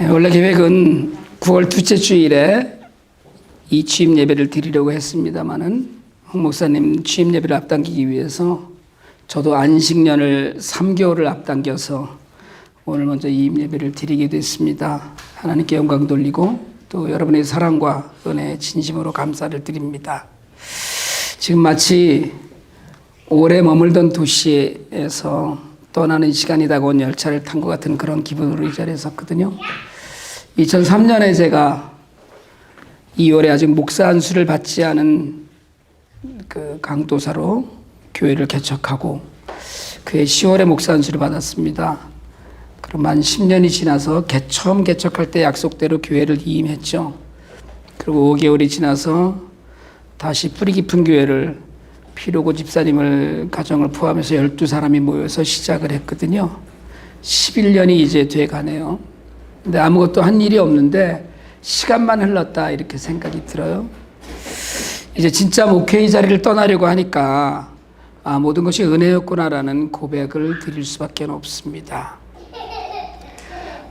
예, 원래 계획은 9월 둘째 주일에 이 취임 예배를 드리려고 했습니다마는 홍 목사님 취임 예배를 앞당기기 위해서 저도 안식년을 3개월을 앞당겨서 오늘 먼저 이 예배를 드리게 됐습니다. 하나님께 영광 돌리고 또 여러분의 사랑과 은혜 진심으로 감사를 드립니다. 지금 마치 오래 머물던 도시에서 떠나는 시간이 다가온 열차를 탄 것 같은 그런 기분으로 이 자리에 섰거든요. 2003년에 제가 2월에 아직 목사 안수를 받지 않은 그 강도사로 교회를 개척하고 그해 10월에 목사 안수를 받았습니다. 그럼 만 10년이 지나서 개, 처음 개척할 때 약속대로 교회를 이임했죠. 그리고 5개월이 지나서 다시 뿌리 깊은 교회를 피로고 집사님을 가정을 포함해서 12사람이 모여서 시작을 했거든요. 11년이 이제 돼 가네요. 근데 아무것도 한 일이 없는데 시간만 흘렀다 이렇게 생각이 들어요. 이제 진짜 목회의 자리를 떠나려고 하니까 아, 모든 것이 은혜였구나라는 고백을 드릴 수밖에 없습니다.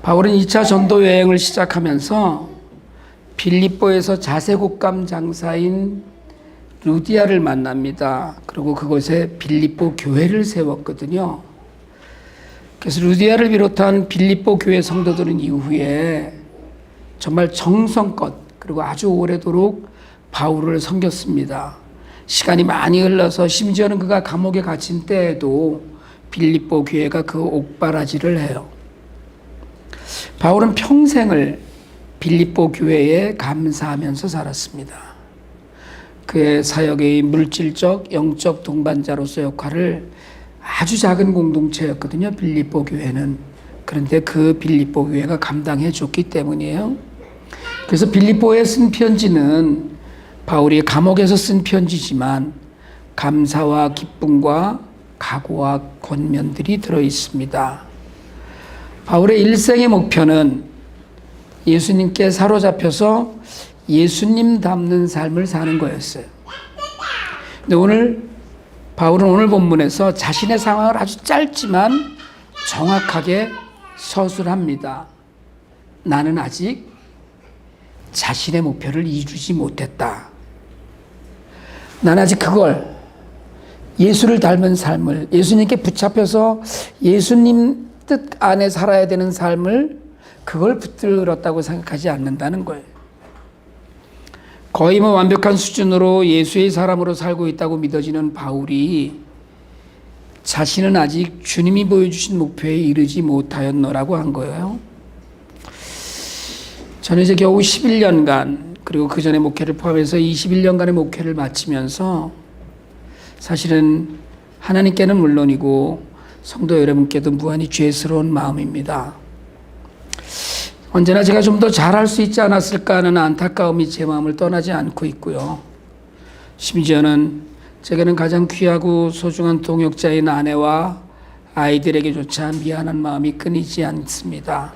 바울은 2차 전도 여행을 시작하면서 빌립보에서 자세곡감 장사인 루디아를 만납니다. 그리고 그곳에 빌립보 교회를 세웠거든요. 그래서 루디아를 비롯한 빌립보 교회 성도들은 이후에 정말 정성껏 그리고 아주 오래도록 바울을 섬겼습니다. 시간이 많이 흘러서 심지어는 그가 감옥에 갇힌 때에도 빌립보 교회가 그 옥바라지를 해요. 바울은 평생을 빌립보 교회에 감사하면서 살았습니다. 그의 사역의 물질적, 영적 동반자로서 역할을 아주 작은 공동체였거든요. 빌립보 교회는. 그런데 그 빌립보 교회가 감당해 줬기 때문이에요. 그래서 빌립보에 쓴 편지는 바울이 감옥에서 쓴 편지지만 감사와 기쁨과 각오와 권면들이 들어 있습니다. 바울의 일생의 목표는 예수님께 사로잡혀서 예수님 닮는 삶을 사는 거였어요. 근데 오늘 바울은 오늘 본문에서 자신의 상황을 아주 짧지만 정확하게 서술합니다. 나는 아직 자신의 목표를 이루지 못했다. 나는 아직 그걸 예수를 닮은 삶을 예수님께 붙잡혀서 예수님 뜻 안에 살아야 되는 삶을 그걸 붙들었다고 생각하지 않는다는 거예요. 거의 뭐 완벽한 수준으로 예수의 사람으로 살고 있다고 믿어지는 바울이 자신은 아직 주님이 보여주신 목표에 이르지 못하였노라고 한 거예요. 저는 이제 겨우 11년간 그리고 그 전에 목회를 포함해서 21년간의 목회를 마치면서 사실은 하나님께는 물론이고 성도 여러분께도 무한히 죄스러운 마음입니다. 언제나 제가 좀 더 잘할 수 있지 않았을까 하는 안타까움이 제 마음을 떠나지 않고 있고요. 심지어는 제게는 가장 귀하고 소중한 동역자인 아내와 아이들에게조차 미안한 마음이 끊이지 않습니다.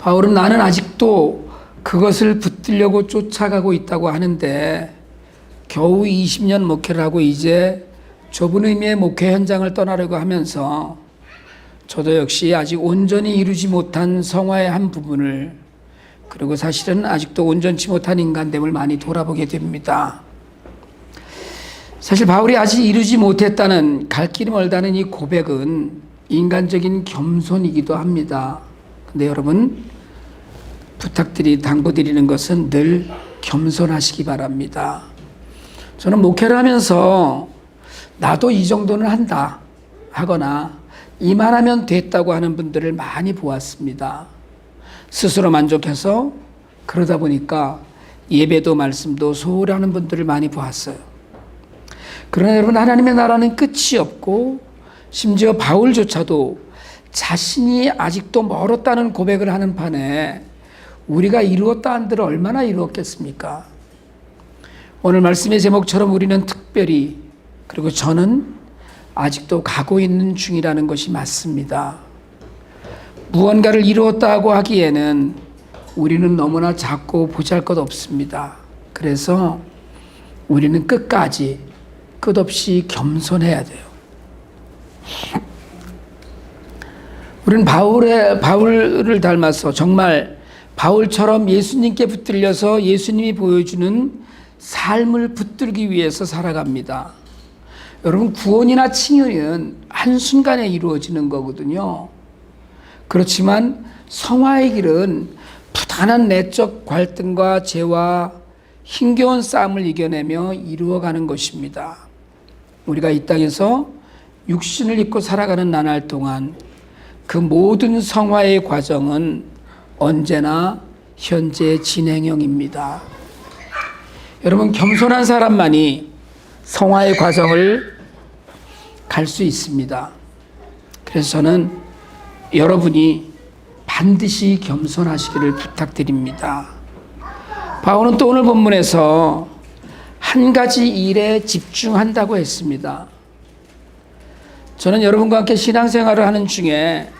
바울은 나는 아직도 그것을 붙들려고 쫓아가고 있다고 하는데 겨우 20년 목회를 하고 이제 좁은 의미의 목회 현장을 떠나려고 하면서 저도 역시 아직 온전히 이루지 못한 성화의 한 부분을 그리고 사실은 아직도 온전치 못한 인간됨을 많이 돌아보게 됩니다. 사실 바울이 아직 이루지 못했다는 갈 길이 멀다는 이 고백은 인간적인 겸손이기도 합니다. 근데 여러분 부탁드리 당부드리는 것은 늘 겸손하시기 바랍니다. 저는 목회를 하면서 나도 이 정도는 한다 하거나 이만하면 됐다고 하는 분들을 많이 보았습니다. 스스로 만족해서 그러다 보니까 예배도 말씀도 소홀히 하는 분들을 많이 보았어요. 그러나 여러분 하나님의 나라는 끝이 없고 심지어 바울조차도 자신이 아직도 멀었다는 고백을 하는 판에 우리가 이루었다 한들 얼마나 이루었겠습니까? 오늘 말씀의 제목처럼 우리는 특별히 그리고 저는 아직도 가고 있는 중이라는 것이 맞습니다. 무언가를 이루었다고 하기에는 우리는 너무나 작고 보잘 것 없습니다. 그래서 우리는 끝까지 끝없이 겸손해야 돼요. 우리는 바울의 바울을 닮아서 정말 바울처럼 예수님께 붙들려서 예수님이 보여주는 삶을 붙들기 위해서 살아갑니다. 여러분 구원이나 칭의는 한 순간에 이루어지는 거거든요. 그렇지만 성화의 길은 부단한 내적 갈등과 죄와 힘겨운 싸움을 이겨내며 이루어가는 것입니다. 우리가 이 땅에서 육신을 입고 살아가는 나날 동안 그 모든 성화의 과정은 언제나 현재 진행형입니다. 여러분 겸손한 사람만이 성화의 과정을 갈 수 있습니다. 그래서 저는 여러분이 반드시 겸손하시기를 부탁드립니다. 바울은 또 오늘 본문에서 한 가지 일에 집중한다고 했습니다. 저는 여러분과 함께 신앙생활을 하는 중에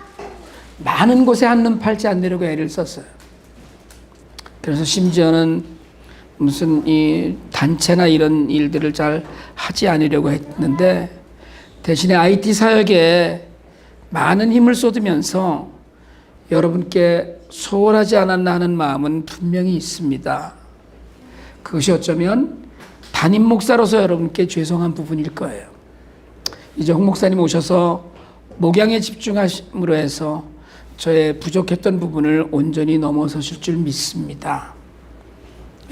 많은 곳에 한눈 팔지 않으려고 애를 썼어요. 그래서 심지어는 무슨 이 단체나 이런 일들을 잘 하지 않으려고 했는데 대신에 IT 사역에 많은 힘을 쏟으면서 여러분께 소홀하지 않았나 하는 마음은 분명히 있습니다. 그것이 어쩌면 담임 목사로서 여러분께 죄송한 부분일 거예요. 이제 홍 목사님 오셔서 목양에 집중하심으로 해서 저의 부족했던 부분을 온전히 넘어서실 줄 믿습니다.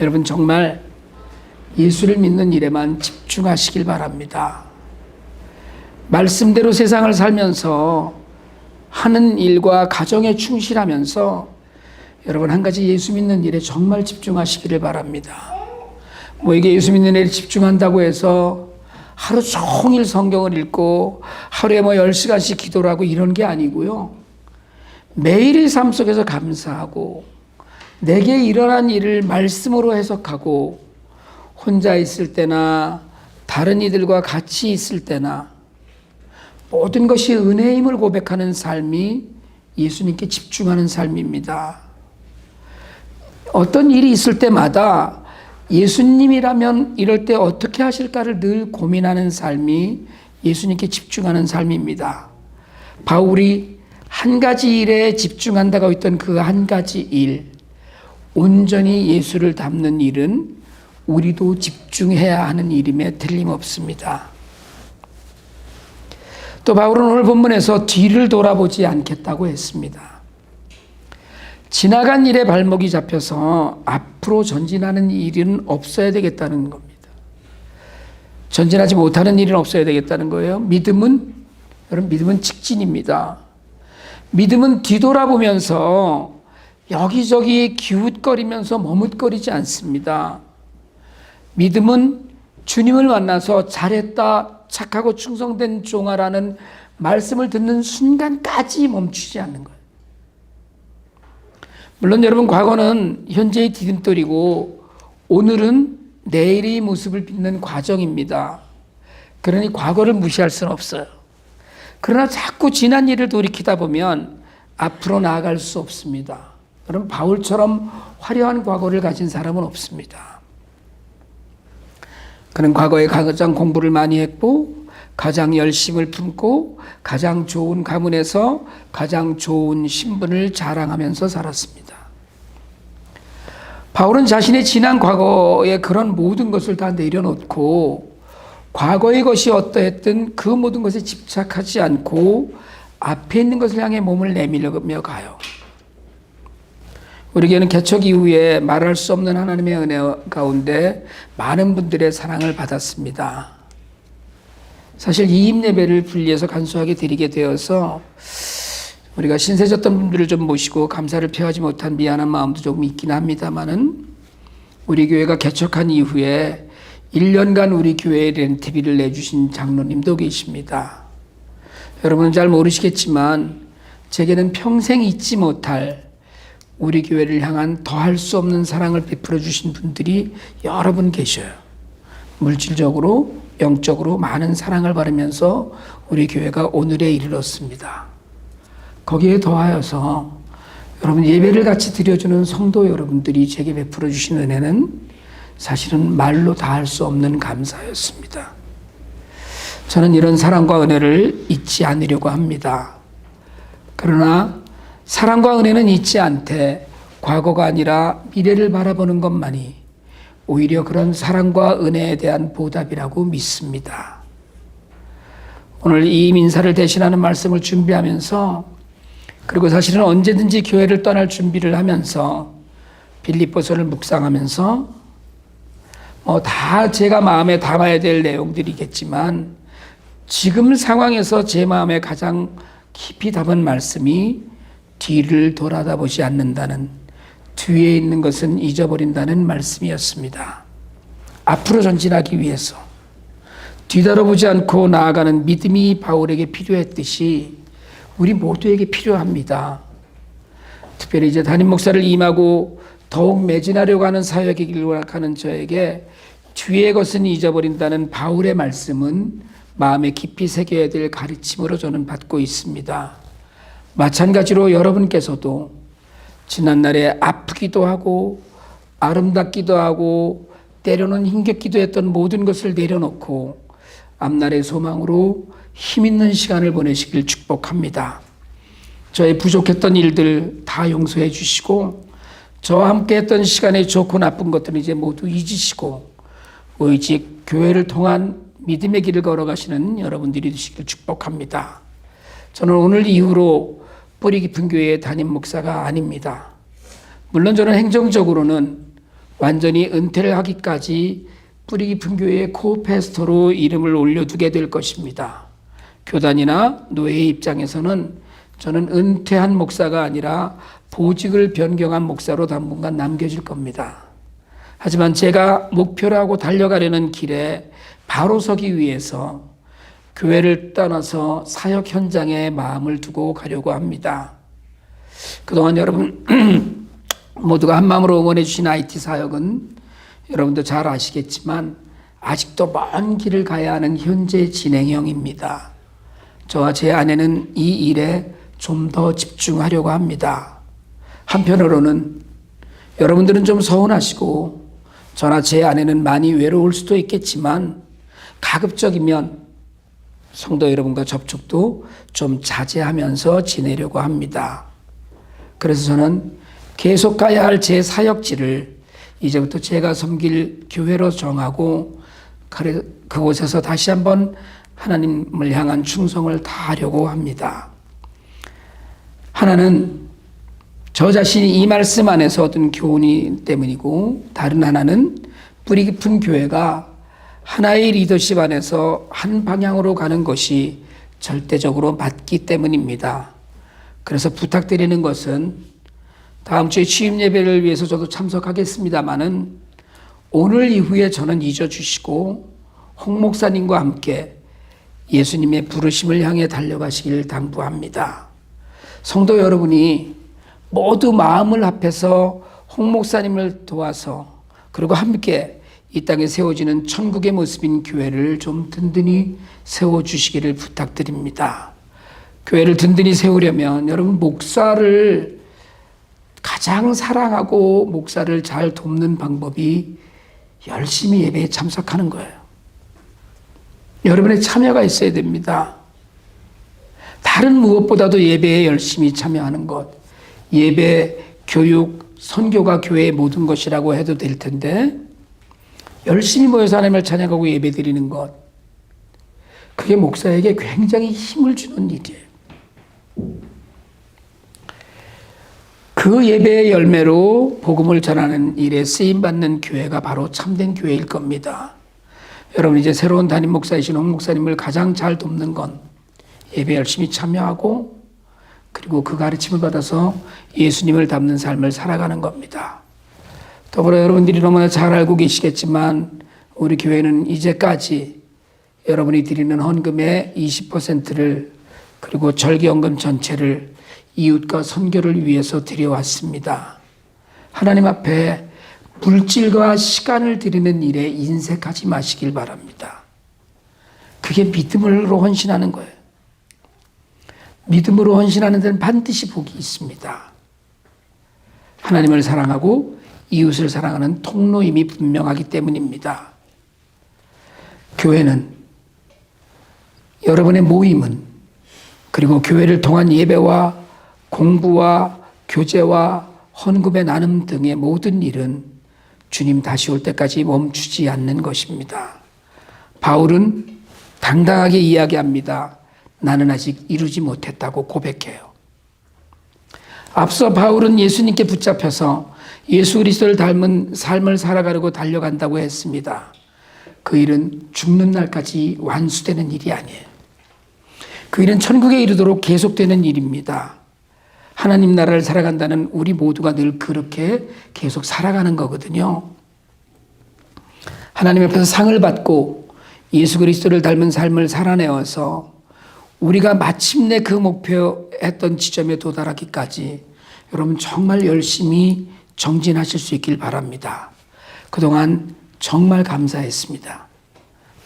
여러분 정말 예수를 믿는 일에만 집중하시길 바랍니다. 말씀대로 세상을 살면서 하는 일과 가정에 충실하면서 여러분 한 가지 예수 믿는 일에 정말 집중하시기를 바랍니다. 뭐 이게 예수 믿는 일에 집중한다고 해서 하루 종일 성경을 읽고 하루에 뭐 10시간씩 기도를 하고 이런 게 아니고요. 매일의 삶 속에서 감사하고 내게 일어난 일을 말씀으로 해석하고 혼자 있을 때나 다른 이들과 같이 있을 때나 모든 것이 은혜의 힘을 고백하는 삶이 예수님께 집중하는 삶입니다. 어떤 일이 있을 때마다 예수님이라면 이럴 때 어떻게 하실까를 늘 고민하는 삶이 예수님께 집중하는 삶입니다. 바울이 한 가지 일에 집중한다고 했던 그 한 가지 일, 온전히 예수를 담는 일은 우리도 집중해야 하는 일임에 틀림없습니다. 또 바울은 오늘 본문에서 뒤를 돌아보지 않겠다고 했습니다. 지나간 일에 발목이 잡혀서 앞으로 전진하는 일은 없어야 되겠다는 겁니다. 전진하지 못하는 일은 없어야 되겠다는 거예요. 믿음은 여러분 믿음은 직진입니다. 믿음은 뒤돌아보면서 여기저기 기웃거리면서 머뭇거리지 않습니다. 믿음은 주님을 만나서 잘했다, 착하고 충성된 종아라는 말씀을 듣는 순간까지 멈추지 않는 거예요. 물론 여러분 과거는 현재의 디딤돌이고 오늘은 내일의 모습을 빚는 과정입니다. 그러니 과거를 무시할 수는 없어요. 그러나 자꾸 지난 일을 돌이키다 보면 앞으로 나아갈 수 없습니다. 여러분 바울처럼 화려한 과거를 가진 사람은 없습니다. 그는 과거에 가장 공부를 많이 했고 가장 열심을 품고 가장 좋은 가문에서 가장 좋은 신분을 자랑하면서 살았습니다. 바울은 자신의 지난 과거의 그런 모든 것을 다 내려놓고 과거의 것이 어떠했든 그 모든 것에 집착하지 않고 앞에 있는 것을 향해 몸을 내밀며 가요. 우리에게는 개척 이후에 말할 수 없는 하나님의 은혜 가운데 많은 분들의 사랑을 받았습니다. 사실 이임 예배를 분리해서 간소하게 드리게 되어서 우리가 신세졌던 분들을 좀 모시고 감사를 표하지 못한 미안한 마음도 조금 있긴 합니다만은 우리 교회가 개척한 이후에 1년간 우리 교회에 렌트비를 내주신 장로님도 계십니다. 여러분은 잘 모르시겠지만 제게는 평생 잊지 못할 우리 교회를 향한 더할 수 없는 사랑을 베풀어 주신 분들이 여러 분 계셔요. 물질적으로, 영적으로 많은 사랑을 받으면서 우리 교회가 오늘에 이르렀습니다. 거기에 더하여서 여러분 예배를 같이 드려주는 성도 여러분들이 제게 베풀어 주신 은혜는 사실은 말로 다 할 수 없는 감사였습니다. 저는 이런 사랑과 은혜를 잊지 않으려고 합니다. 그러나 사랑과 은혜는 잊지 않되 과거가 아니라 미래를 바라보는 것만이 오히려 그런 사랑과 은혜에 대한 보답이라고 믿습니다. 오늘 이 민사를 대신하는 말씀을 준비하면서 그리고 사실은 언제든지 교회를 떠날 준비를 하면서 빌립보서를 묵상하면서 뭐 다 제가 마음에 담아야 될 내용들이겠지만 지금 상황에서 제 마음에 가장 깊이 담은 말씀이 뒤를 돌아다 보지 않는다는 뒤에 있는 것은 잊어버린다는 말씀이었습니다. 앞으로 전진하기 위해서 뒤돌아보지 않고 나아가는 믿음이 바울에게 필요했듯이 우리 모두에게 필요합니다. 특별히 이제 담임 목사를 임하고 더욱 매진하려고 하는 사역이길 하는 저에게 뒤의 것은 잊어버린다는 바울의 말씀은 마음에 깊이 새겨야 될 가르침으로 저는 받고 있습니다. 마찬가지로 여러분께서도 지난날에 아프기도 하고 아름답기도 하고 때로는 힘겹기도 했던 모든 것을 내려놓고 앞날의 소망으로 힘 있는 시간을 보내시길 축복합니다. 저의 부족했던 일들 다 용서해 주시고 저와 함께 했던 시간의 좋고 나쁜 것들은 이제 모두 잊으시고 오직 교회를 통한 믿음의 길을 걸어가시는 여러분들이 되시길 축복합니다. 저는 오늘 이후로 뿌리 깊은 교회의 담임 목사가 아닙니다. 물론 저는 행정적으로는 완전히 은퇴를 하기까지 뿌리 깊은 교회의 코페스토로 이름을 올려두게 될 것입니다. 교단이나 노예의 입장에서는 저는 은퇴한 목사가 아니라 보직을 변경한 목사로 당분간 남겨질 겁니다. 하지만 제가 목표로 하고 달려가려는 길에 바로 서기 위해서 교회를 떠나서 사역 현장에 마음을 두고 가려고 합니다. 그동안 여러분 모두가 한 마음으로 응원해 주신 IT 사역은 여러분도 잘 아시겠지만 아직도 먼 길을 가야 하는 현재 진행형입니다. 저와 제 아내는 이 일에 좀 더 집중하려고 합니다. 한편으로는 여러분들은 좀 서운하시고 저나 제 아내는 많이 외로울 수도 있겠지만 가급적이면 성도 여러분과 접촉도 좀 자제하면서 지내려고 합니다. 그래서 저는 계속 가야 할 제 사역지를 이제부터 제가 섬길 교회로 정하고 그곳에서 다시 한번 하나님을 향한 충성을 다하려고 합니다. 하나는 저 자신이 이 말씀 안에서 얻은 교훈이 때문이고 다른 하나는 뿌리 깊은 교회가 하나의 리더십 안에서 한 방향으로 가는 것이 절대적으로 맞기 때문입니다. 그래서 부탁드리는 것은 다음 주에 취임 예배를 위해서 저도 참석하겠습니다만은 오늘 이후에 저는 잊어주시고 홍 목사님과 함께 예수님의 부르심을 향해 달려가시길 당부합니다. 성도 여러분이 모두 마음을 합해서 홍 목사님을 도와서 그리고 함께 이 땅에 세워지는 천국의 모습인 교회를 좀 든든히 세워주시기를 부탁드립니다. 교회를 든든히 세우려면 여러분 목사를 가장 사랑하고 목사를 잘 돕는 방법이 열심히 예배에 참석하는 거예요. 여러분의 참여가 있어야 됩니다. 다른 무엇보다도 예배에 열심히 참여하는 것, 예배, 교육, 선교가 교회의 모든 것이라고 해도 될 텐데, 열심히 모여서 하나님을 찬양하고 예배 드리는 것, 그게 목사에게 굉장히 힘을 주는 일이에요. 그 예배의 열매로 복음을 전하는 일에 쓰임 받는 교회가 바로 참된 교회일 겁니다. 여러분 이제 새로운 담임 목사이신 홍 목사님을 가장 잘 돕는 건 예배 열심히 참여하고 그리고 그 가르침을 받아서 예수님을 담는 삶을 살아가는 겁니다. 더불어 여러분들이 너무나 잘 알고 계시겠지만 우리 교회는 이제까지 여러분이 드리는 헌금의 20%를 그리고 절기헌금 전체를 이웃과 선교를 위해서 드려왔습니다. 하나님 앞에 물질과 시간을 드리는 일에 인색하지 마시길 바랍니다. 그게 믿음으로 헌신하는 거예요. 믿음으로 헌신하는 데는 반드시 복이 있습니다. 하나님을 사랑하고 이웃을 사랑하는 통로임이 분명하기 때문입니다. 교회는 여러분의 모임은 그리고 교회를 통한 예배와 공부와 교제와 헌금의 나눔 등의 모든 일은 주님 다시 올 때까지 멈추지 않는 것입니다. 바울은 당당하게 이야기합니다. 나는 아직 이루지 못했다고 고백해요. 앞서 바울은 예수님께 붙잡혀서 예수 그리스도를 닮은 삶을 살아가려고 달려간다고 했습니다. 그 일은 죽는 날까지 완수되는 일이 아니에요. 그 일은 천국에 이르도록 계속되는 일입니다. 하나님 나라를 살아간다는 우리 모두가 늘 그렇게 계속 살아가는 거거든요. 하나님 앞에서 상을 받고 예수 그리스도를 닮은 삶을 살아내어서 우리가 마침내 그 목표했던 지점에 도달하기까지 여러분 정말 열심히 정진하실 수 있길 바랍니다. 그동안 정말 감사했습니다.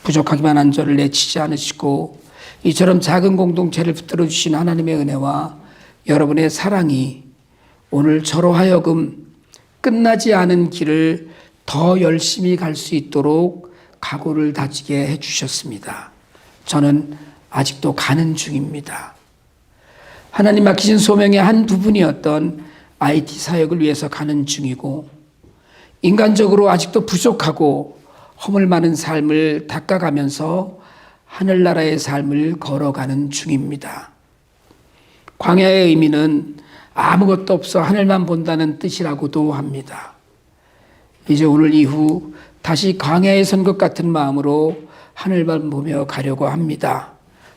부족하기만 한 저를 내치지 않으시고 이처럼 작은 공동체를 붙들어 주신 하나님의 은혜와 여러분의 사랑이 오늘 저로 하여금 끝나지 않은 길을 더 열심히 갈 수 있도록 각오를 다지게 해 주셨습니다. 저는 아직도 가는 중입니다. 하나님 맡기신 소명의 한 부분이었던 IT 사역을 위해서 가는 중이고 인간적으로 아직도 부족하고 허물 많은 삶을 닦아가면서 하늘나라의 삶을 걸어가는 중입니다. 광야의 의미는 아무것도 없어 하늘만 본다는 뜻이라고도 합니다. 이제 오늘 이후 다시 광야에 선 것 같은 마음으로 하늘만 보며 가려고 합니다.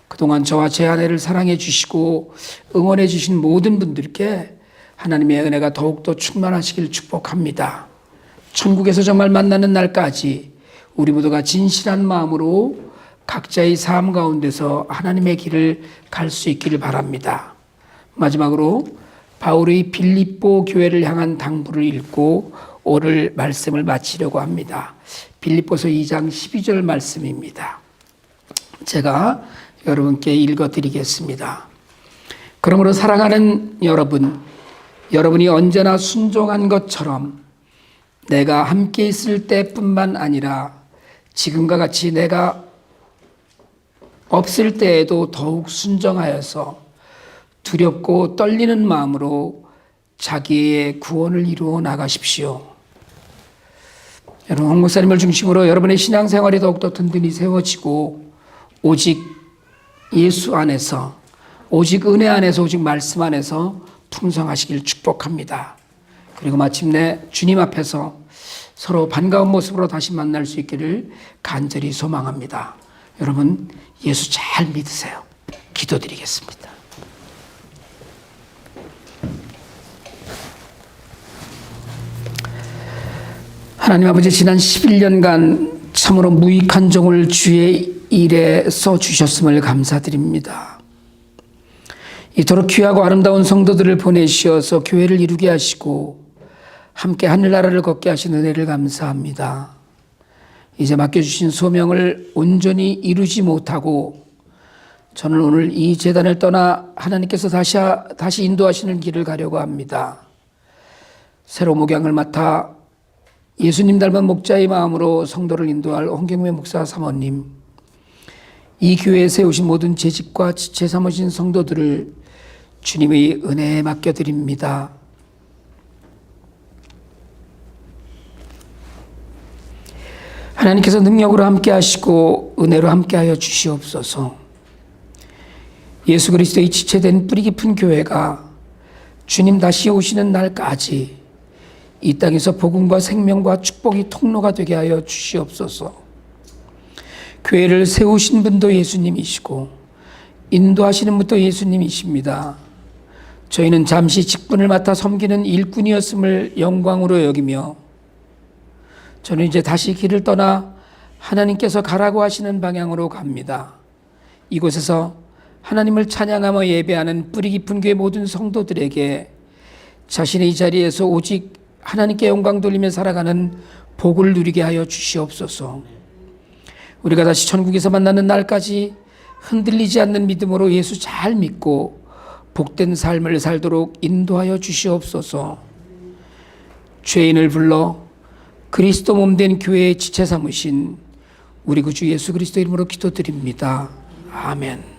그동안 저와 제 아내를 사랑해 주시고 응원해 주신 모든 분들께 하나님의 은혜가 더욱더 충만하시길 축복합니다. 천국에서 정말 만나는 날까지 우리 모두가 진실한 마음으로 각자의 삶 가운데서 하나님의 길을 갈 수 있기를 바랍니다. 마지막으로 바울의 빌립보 교회를 향한 당부를 읽고 오늘 말씀을 마치려고 합니다. 빌립보서 2장 12절 말씀입니다. 제가 여러분께 읽어 드리겠습니다. 그러므로 사랑하는 여러분, 여러분이 언제나 순종한 것처럼 내가 함께 있을 때뿐만 아니라 지금과 같이 내가 없을 때에도 더욱 순정하여서 두렵고 떨리는 마음으로 자기의 구원을 이루어 나가십시오. 여러분, 홍 목사님을 중심으로 여러분의 신앙생활이 더욱더 든든히 세워지고 오직 예수 안에서 오직 은혜 안에서 오직 말씀 안에서 풍성하시길 축복합니다. 그리고 마침내 주님 앞에서 서로 반가운 모습으로 다시 만날 수 있기를 간절히 소망합니다. 여러분 예수 잘 믿으세요. 기도드리겠습니다. 하나님 아버지 지난 11년간 참으로 무익한 종을 주의 일에 써 주셨음을 감사드립니다. 이토록 귀하고 아름다운 성도들을 보내시어서 교회를 이루게 하시고 함께 하늘나라를 걷게 하신 은혜를 감사합니다. 이제 맡겨주신 소명을 온전히 이루지 못하고 저는 오늘 이 재단을 떠나 하나님께서 다시, 다시 인도하시는 길을 가려고 합니다. 새로 목양을 맡아 예수님 닮은 목자의 마음으로 성도를 인도할 홍경매 목사 사모님, 이 교회에 세우신 모든 재직과 지체 삼으신 성도들을 주님의 은혜에 맡겨드립니다. 하나님께서 능력으로 함께 하시고 은혜로 함께 하여 주시옵소서. 예수 그리스도의 지체된 뿌리 깊은 교회가 주님 다시 오시는 날까지 이 땅에서 복음과 생명과 축복이 통로가 되게 하여 주시옵소서. 교회를 세우신 분도 예수님이시고 인도하시는 분도 예수님이십니다. 저희는 잠시 직분을 맡아 섬기는 일꾼이었음을 영광으로 여기며 저는 이제 다시 길을 떠나 하나님께서 가라고 하시는 방향으로 갑니다. 이곳에서 하나님을 찬양하며 예배하는 뿌리 깊은 교회 모든 성도들에게 자신의 이 자리에서 오직 하나님께 영광 돌리며 살아가는 복을 누리게 하여 주시옵소서. 우리가 다시 천국에서 만나는 날까지 흔들리지 않는 믿음으로 예수 잘 믿고 복된 삶을 살도록 인도하여 주시옵소서. 죄인을 불러 그리스도 몸 된 교회의 지체 삼으신 우리 구주 예수 그리스도 이름으로 기도드립니다. 아멘.